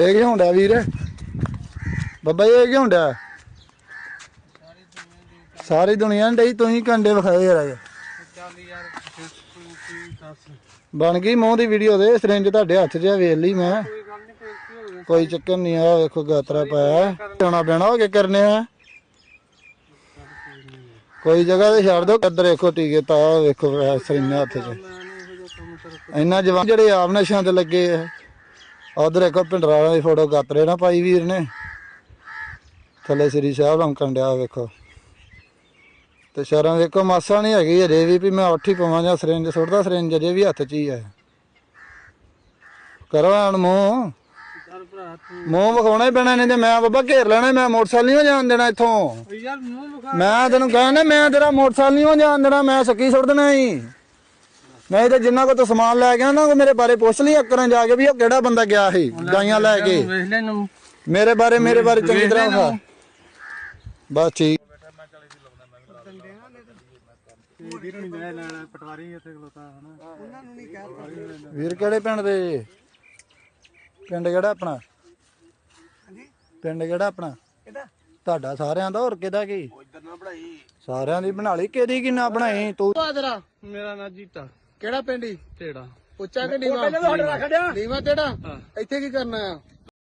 ਇਹ ਕੀ ਹੁੰਦਾ ਵੀਰ? ਬੱਬਾ ਇਹ ਕੀ ਹੁੰਦਾ? ਸਾਰੀ ਦੁਨੀਆ ਨੇ ਡਈ ਤੁਸੀਂ ਕੰਡੇ ਵਿਖਾਏ ਯਾਰ ਅੱਜ। ਚੱਲ ਯਾਰ ਕੋਈ ਕੀ ਦੱਸ ਬਣ ਗਈ ਮੂੰਹ ਦੀ ਵੀਡੀਓ ਦੇ ਸਿਰਿੰਜ ਤੁਹਾਡੇ ਹੱਥ 'ਚ ਆ, ਵੇਖ ਲਈ ਮੈਂ। ਕੋਈ ਗੱਲ ਨਹੀਂ ਕੋਈ ਕੀ ਹੋ ਗਿਆ ਕੋਈ ਚੱਕਰ ਨਹੀਂ ਆ ਵੇਖੋ ਗਾਤਰਾ ਪਾਇਆ। ਜਾਣਾ ਪੈਣਾ ਹੋ ਕੇ ਕਰਨੇ ਆ? ਕੋਈ ਜਗ੍ਹਾ ਤੇ ਛੱਡ ਦੋ ਕਦਰ ਵੇਖੋ ਟੀਕੇ ਤਾਂ ਵੇਖੋ ਆਹ ਹੱਥ 'ਚ। ਮੈਂ ਨਹੀਂ ਇਹੋ ਜਿਹਾ ਕੰਮ ਕਰ ਇੰਨਾ ਜਵਾਨ ਜਿਹੜੇ ਆਪ ਨਸ਼ਿਆਂ ਤੇ ਲੱਗੇ ਆ। ਉਧਰ ਇੱਕ ਪਿੰਡਰਾਲਾ ਦੀ ਫੋਟੋ ਗਾਤਰੇ ਨਾ ਪਾਈ ਵੀਰ ਨੇ। ਥੱਲੇ ਸ੍ਰੀ ਸਾਹਿਬ ਲੰਕਣ ਡਿਆ ਵੇਖੋ। ਤੇ ਸ਼ਰਾਂ ਵੇਖੋ ਮਾਸਾ ਨਹੀਂ ਹੈਗੀ ਅਜੇ ਵੀ ਵੀ ਮੈਂ ਉੱਠ ਪਵਾਂ ਜਾਂ ਸਿਰਿੰਜ ਸੁੱਟਦਾ ਸਿਰਿੰਜ ਅਜੇ ਵੀ ਹੱਥ 'ਚ ਹੀ ਹੈ ਕਰੋ ਮੂੰਹ। ਮੂੰਹ ਵਿਖਾਉਣਾ ਹੀ ਪੈਣਾ ਨਹੀਂ ਤੇ ਮੈਂ ਬਾਬਾ ਘੇਰ ਲੈਣਾ ਮੈਂ ਮੋਟਰਸਾਈਕਲ ਨਹੀਂ ਹੋ ਜਾਣ ਦੇਣਾ ਇੱਥੋਂ। ਓ ਯਾਰ ਮੂੰਹ ਵਿਖਾ। ਮੈਂ ਤੈਨੂੰ ਕਹਿੰਦਾ ਮੈਂ ਤੇਰਾ ਮੋਟਰਸਾਈਕਲ ਨਹੀਂ ਹੋ ਜਾਣ ਦੇਣਾ ਮੈਂ ਸੱਕੀ ਸੁੱਟ ਦੇਣਾ ਹੀ ਮੈਂ ਤੇ ਜਿੰਨਾ ਕੋ ਤੂੰ ਸਮਾਨ ਲੈ ਗਿਆ ਨਾ ਉਹ ਮੇਰੇ ਬਾਰੇ ਪੁੱਛ ਲਈ ਅੱਕਰਾਂ ਜਾ ਕੇ ਵੀ ਉਹ ਕਿਹੜਾ ਬੰਦਾ ਗਿਆ ਸੀ ਗਾਈਆਂ ਲੈ ਕੇ। ਮੇਰੇ ਬਾਰੇ ਮੇਰੇ ਬਾਰੇ ਚੰਗੀ ਤਰ੍ਹਾਂ ਵਿਖਾ ਬਸ ਠੀਕ ਵੀਰ ਨਹੀਂ ਜਾਇਆ ਲੈਣਾ ਪਟਵਾਰੀ ਇੱਥੇ ਖਲੋਤਾ ਹਨਾ ਉਹਨਾਂ ਨੂੰ ਨਹੀਂ ਕਹਿ ਵੀਰ ਕਿਹੜੇ ਪਿੰਡ ਦੇ? ਪਿੰਡ ਕਿਹੜਾ ਆਪਣਾ? ਪਿੰਡ ਕਿਹੜਾ ਆਪਣਾ? ਤੁਹਾਡਾ ਸਾਰਿਆਂ ਦਾ ਹੋਰ ਕਿਹਦਾ ਕੀ? ਇਧਰ ਨਾ ਪੜਾਈ ਸਾਰਿਆਂ ਦੀ ਬਣਾ ਲਈ ਕਿਹਦੀ ਕੀ ਨਾ ਬਣਾਈ? ਤੂੰ ਮੇਰਾ ਨਾਂ ਜੀਤਾ। ਕਿਹੜਾ ਪਿੰਡ ਈ? ਢੇੜਾ ਉੱਚਾ ਕਿ ਨੀਵਾ? ਨੀਵਾ ਤੇੜਾ? ਇੱਥੇ ਕੀ ਕਰਨਾ ਆ?